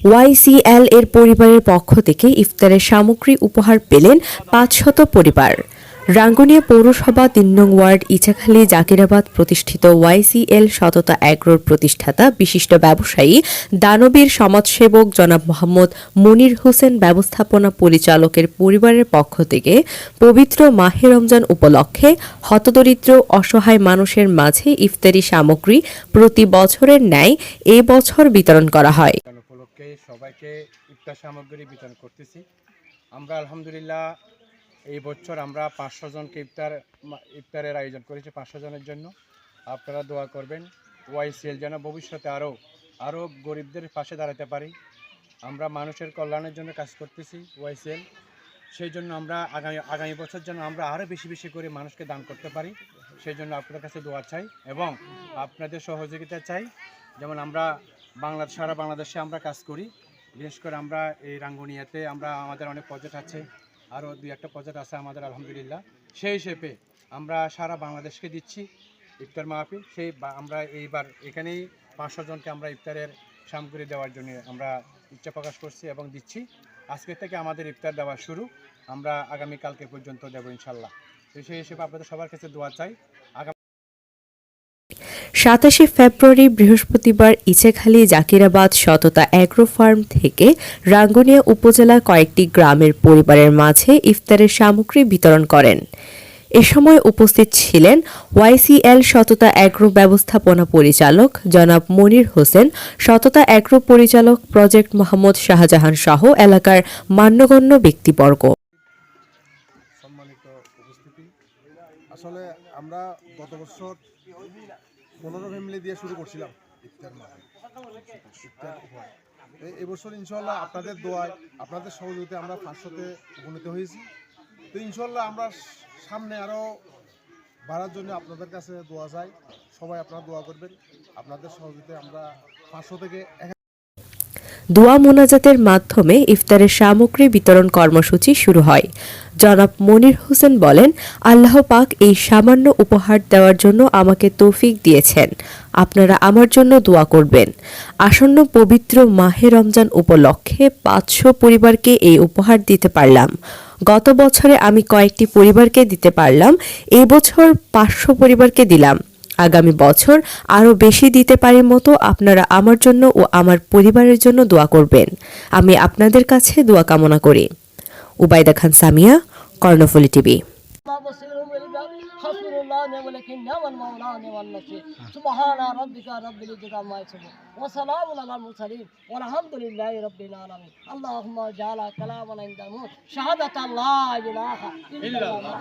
ওয়াইসিএল এর পরিবারের পক্ষ থেকে ইফতারের সামগ্রী উপহার পেলেন পাঁচশত পরিবার। রাঙ্গুনিয়া পৌরসভা তিন নং ওয়ার্ড ইচাখালী জাকিরাবাদ প্রতিষ্ঠিত ওয়াইসিএল সততা অ্যাগ্রোর প্রতিষ্ঠাতা, বিশিষ্ট ব্যবসায়ী, দানবীর সমাজসেবক জনাব মোহাম্মদ মনির হোসেন ব্যবস্থাপনা পরিচালকের পরিবারের পক্ষ থেকে পবিত্র মাহে রমজান উপলক্ষে হতদরিদ্র, অসহায় মানুষের মাঝে ইফতারি সামগ্রী প্রতি বছরের ন্যায় এ বছর বিতরণ করা হয়। সবাইকে ইফতার সামগ্রী বিতরণ করতেছি। আমরা আলহামদুলিল্লাহ এই বছর আমরা পাঁচশো জনকে ইফতার ইফতারের আয়োজন করেছি পাঁচশো জনের জন্য। আপনারা দোয়া করবেন, ওয়াইসিএল যেন ভবিষ্যতে আরও আরও গরিবদের পাশে দাঁড়াতে পারি। আমরা মানুষের কল্যাণের জন্য কাজ করতেছি ওয়াইসিএল। সেই জন্য আমরা আগামী আগামী বছর যেন আমরা আরও বেশি বেশি করে মানুষকে দান করতে পারি। সেই জন্য আপনাদের কাছে দোয়া চাই এবং আপনাদের সহযোগিতা চাই। যেমন আমরা বাংলাদেশ, সারা বাংলাদেশে আমরা কাজ করি। বিশেষ করে আমরা এই রাঙ্গুনিয়াতে আমরা, আমাদের অনেক প্রজেক্ট আছে। আরও দুই একটা প্রজেক্ট আছে আমাদের, আলহামদুলিল্লাহ। সেই হিসেবে আমরা সারা বাংলাদেশকে দিচ্ছি ইফতার মাহফিল। সেই আমরা এইবার এখানেই পাঁচশো জনকে আমরা ইফতারের সামগ্রী দেওয়ার জন্য আমরা ইচ্ছা প্রকাশ করছি এবং দিচ্ছি। আজকে থেকে আমাদের ইফতার দেওয়া শুরু। আমরা আগামী কালকে পর্যন্ত দেবো ইনশাল্লাহ। সেই হিসেবে আপনাদের সবার কাছে দোয়া চাই। সাতাশে ফেব্রুয়ারি বৃহস্পতিবার ইছেখালী জাকিরাবাদ সততা অ্যাগ্রো ফার্ম থেকে রাঙ্গুনিয়া উপজেলা কয়েকটি গ্রামের পরিবারের মাঝে ইফতারের সামগ্রী বিতরণ করেন। এ সময় উপস্থিত ছিলেন ওয়াইসিএল সততা অ্যাগ্রো ব্যবস্থাপনা পরিচালক জনাব মনির হোসেন, সততা অ্যাগ্রো পরিচালক প্রজেক্ট মোহাম্মদ শাহজাহান সহ এলাকার মান্যগণ্য ব্যক্তিবর্গ। আসলে আমরা গত বছর পনেরো ফ্যামিলি দিয়ে শুরু করছিলাম। ইফতার মাহফিল। এবছর ইনশাল্লাহ আপনাদের দোয়ায়, আপনাদের সহযোগিতায় আমরা পাঁচশোতে উপনীত হয়েছি। তো ইনশাল্লাহ আমরা সামনে আরও বাড়ার জন্য আপনাদের কাছে দোয়া চাই। সবাই আপনারা দোয়া করবেন। আপনাদের সহযোগিতায় আমরা পাঁচশো থেকে দোয়া মোনাজাতের মাধ্যমে ইফতারের সামগ্রী বিতরণ কর্মসূচি শুরু হয়। জনাব মনির হোসেন বলেন, আল্লাহ পাক এই সামান্য উপহার দেওয়ার জন্য আমাকে তৌফিক দিয়েছেন। আপনারা আমার জন্য দোয়া করবেন। আসন্ন পবিত্র মাহে রমজান উপলক্ষে পাঁচশো পরিবারকে এই উপহার দিতে পারলাম। গত বছরে আমি কয়েকটি পরিবারকে দিতে পারলাম। এবছর পাঁচশো পরিবারকে দিলাম। আগামী বছর আরও বেশি দিতে পারে মতো আপনারা আমার জন্য ও আমার পরিবারের জন্য দোয়া করবেন আমি আপনাদের কাছে দোয়া কামনা করি উবাইদা খান সামিয়া কর্ণফুলি টিভি الله بصير بالعباد حسبنا الله نعم الوكيل نعم المولى نعم النصير سبحان ربك رب العزة عما يصفون وسلام على المرسلين والحمد لله رب العالمين اللهم اجعل كلامنا عند الموت شهادة لا إله إلا الله